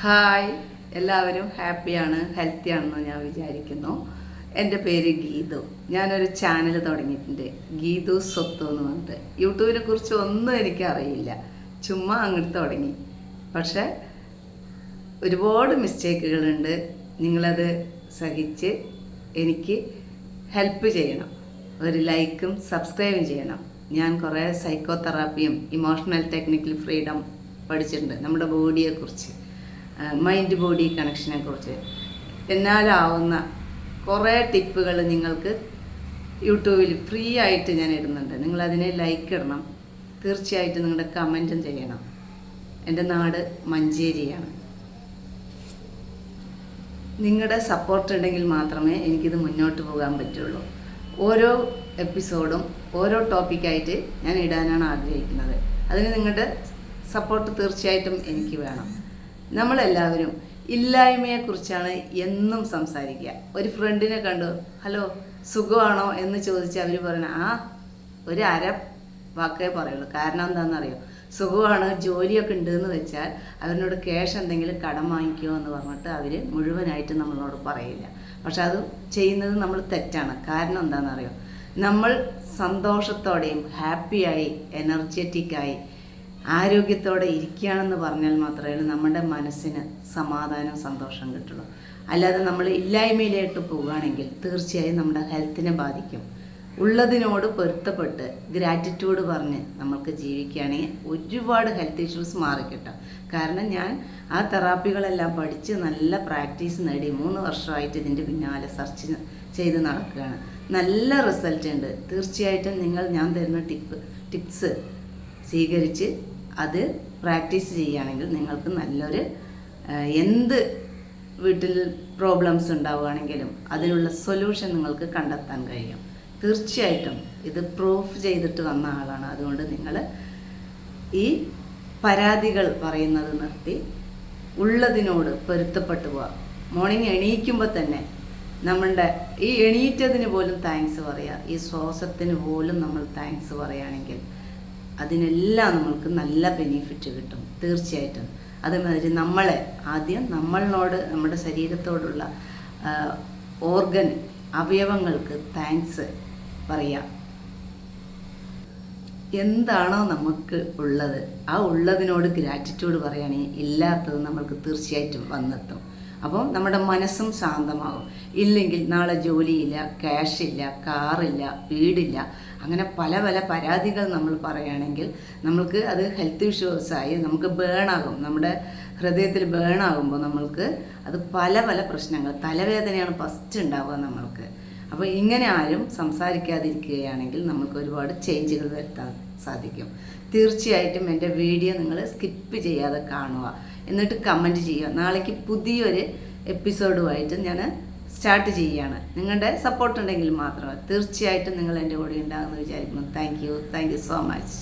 Hi എല്ലാവരും ഹാപ്പിയാണ് healthy ആണെന്ന് ഞാൻ വിചാരിക്കുന്നു. എന്റെ പേര് ഗീതു. ഞാനൊരു ചാനൽ തുടങ്ങിയിട്ടുണ്ട്. ഗീതു സ്വത്ത് എന്ന് പറഞ്ഞിട്ട്. യൂട്യൂബിനെ കുറിച്ച് ഒന്നും എനിക്കറിയില്ല. ചുമ്മാ അങ്ങോട്ട് തുടങ്ങി. പക്ഷേ ഒരുപാട് മിസ്റ്റേക്കുകളുണ്ട് നിങ്ങളത് സഹിച്ച് എനിക്ക് ഹെൽപ്പ് ചെയ്യണം. ഒരു ലൈക്കും സബ്സ്ക്രൈബും ചെയ്യണം. ഞാൻ കുറേ സൈക്കോതെറാപ്പിയും ഇമോഷണൽ ടെക്നിക്കൽ ഫ്രീഡം പഠിച്ചിട്ടുണ്ട് നമ്മുടെ ബോഡിയെക്കുറിച്ച് മൈൻഡ് ബോഡി കണക്ഷനെ കുറിച്ച്. എന്നാലാവുന്ന കുറേ ടിപ്പുകൾ നിങ്ങൾക്ക് യൂട്യൂബിൽ ഫ്രീ ആയിട്ട് ഞാൻ ഇടുന്നുണ്ട്. നിങ്ങളതിനെ ലൈക്ക് ഇടണം. തീർച്ചയായിട്ടും നിങ്ങളുടെ കമന്റും ചെയ്യണം. എന്റെ നാട് മഞ്ചേരിയാണ്. നിങ്ങളുടെ സപ്പോർട്ട് ഉണ്ടെങ്കിൽ മാത്രമേ എനിക്കിത് മുന്നോട്ട് പോകാൻ പറ്റുള്ളൂ. ഓരോ എപ്പിസോഡും ഓരോ ടോപ്പിക്കായിട്ട് ഞാൻ ഇടാനാണ് ആഗ്രഹിക്കുന്നത്. അതിന് നിങ്ങളുടെ സപ്പോർട്ട് തീർച്ചയായിട്ടും എനിക്ക് വേണം. നമ്മളെല്ലാവരും ഇല്ലായ്മയെക്കുറിച്ചാണ് എന്നും സംസാരിക്കുക. ഒരു ഫ്രണ്ടിനെ കണ്ടു ഹലോ സുഖമാണോ? എന്ന് ചോദിച്ച് അവർ പറയണ ആ ഒരു അര വാക്കേ പറയുള്ളൂ. കാരണം എന്താണെന്നറിയോ? സുഖമാണ് ജോലിയൊക്കെ ഉണ്ടെന്ന് വെച്ചാൽ അവരിനോട് ക്യാഷ് എന്തെങ്കിലും കടം വാങ്ങിക്കുമോ എന്ന് പറഞ്ഞിട്ട് അവർ മുഴുവനായിട്ട് നമ്മളോട് പറയില്ല. പക്ഷെ അത് ചെയ്യുന്നത് നമ്മൾ തെറ്റാണ്. കാരണം എന്താണെന്നറിയോ? നമ്മൾ സന്തോഷത്തോടെയും ഹാപ്പിയായി എനർജറ്റിക്കായി ആരോഗ്യത്തോടെ ഇരിക്കുകയാണെന്ന് പറഞ്ഞാൽ മാത്രമേ നമ്മുടെ മനസ്സിന് സമാധാനം സന്തോഷം കിട്ടുള്ളൂ. അല്ലാതെ നമ്മൾ ഇല്ലായ്മയിലേക്ക് പോവുകയാണെങ്കിൽ തീർച്ചയായും നമ്മുടെ ഹെൽത്തിനെ ബാധിക്കും. ഉള്ളതിനോട് പൊരുത്തപ്പെട്ട് ഗ്രാറ്റിറ്റ്യൂഡ് പറഞ്ഞ് നമ്മൾക്ക് ജീവിക്കുകയാണെങ്കിൽ ഒരുപാട് ഹെൽത്ത് ഇഷ്യൂസ് മാറിക്കിട്ടും. കാരണം ഞാൻ ആ തെറാപ്പികളെല്ലാം പഠിച്ച് നല്ല പ്രാക്ടീസ് നേടി മൂന്ന് വർഷമായിട്ട് ഇതിന്റെ പിന്നാലെ സെർച്ച് ചെയ്ത് നടക്കുകയാണ്. നല്ല റിസൾട്ട് ഉണ്ട്. തീർച്ചയായിട്ടും നിങ്ങൾ ഞാൻ തരുന്ന ടിപ്പ് ടിപ്സ് സ്വീകരിച്ച് അത് പ്രാക്ടീസ് ചെയ്യുകയാണെങ്കിൽ നിങ്ങൾക്ക് നല്ലൊരു എന്ത് വീട്ടിൽ പ്രോബ്ലംസ് ഉണ്ടാവുകയാണെങ്കിലും അതിനുള്ള സൊല്യൂഷൻ നിങ്ങൾക്ക് കണ്ടെത്താൻ കഴിയും. തീർച്ചയായിട്ടും ഇത് പ്രൂഫ് ചെയ്തിട്ട് വന്ന ആളാണ്. അതുകൊണ്ട് നിങ്ങൾ ഈ പരാതികൾ പറയുന്നത് നിർത്തി ഉള്ളതിനോട് പൊരുത്തപ്പെട്ടു പോവാം. മോർണിംഗ് എണീക്കുമ്പോൾ തന്നെ നമ്മളുടെ ഈ എണീറ്റതിന് പോലും താങ്ക്സ് പറയുക ഈ ശ്വാസത്തിന് പോലും നമ്മൾ താങ്ക്സ് പറയുകയാണെങ്കിൽ അതിനെല്ലാം നമ്മൾക്ക് നല്ല ബെനിഫിറ്റ് കിട്ടും തീർച്ചയായിട്ടും. അതേമാതിരി നമ്മളെ ആദ്യം നമ്മളോട് നമ്മുടെ ശരീരത്തോടുള്ള ഓർഗൻ അവയവങ്ങൾക്ക് താങ്ക്സ് പറയാം. എന്താണോ നമുക്ക് ഉള്ളത് ആ ഉള്ളതിനോട് ഗ്രാറ്റിറ്റ്യൂഡ് പറയുകയാണെങ്കിൽ ഇല്ലാത്തത് നമ്മൾക്ക് തീർച്ചയായിട്ടും വന്നെത്തും. അപ്പം നമ്മുടെ മനസ്സും ശാന്തമാകും. ഇല്ലെങ്കിൽ നാളെ ജോലിയില്ല ക്യാഷില്ല കാറില്ല വീടില്ല അങ്ങനെ പല പല പരാതികൾ നമ്മൾ പറയുകയാണെങ്കിൽ നമ്മൾക്ക് അത് ഹെൽത്ത് ഇഷ്യൂസായി നമുക്ക് ബേണാകും നമ്മുടെ ഹൃദയത്തിൽ ബേണാകുമ്പോൾ നമ്മൾക്ക് അത് പല പല പ്രശ്നങ്ങൾ തലവേദനയാണ് ഫസ്റ്റ് ഉണ്ടാവുക നമ്മൾക്ക്. അപ്പോൾ ഇങ്ങനെ ആരും സംസാരിക്കാതിരിക്കുകയാണെങ്കിൽ നമുക്ക് ഒരുപാട് ചേഞ്ചുകൾ വരുത്താൻ സാധിക്കും. തീർച്ചയായിട്ടും എന്റെ വീഡിയോ നിങ്ങൾ സ്കിപ്പ് ചെയ്യാതെ കാണുക. എന്നിട്ട് കമന്റ് ചെയ്യുക. നാളേക്ക് പുതിയൊരു എപ്പിസോഡുമായിട്ട് ഞാൻ സ്റ്റാർട്ട് ചെയ്യുകയാണ്. നിങ്ങളുടെ സപ്പോർട്ട് ഉണ്ടെങ്കിൽ മാത്രമേ തീർച്ചയായിട്ടും നിങ്ങൾ എന്റെ കൂടെ ഉണ്ടാകുമെന്ന് വിചാരിക്കുന്നു. Thank you thank you so much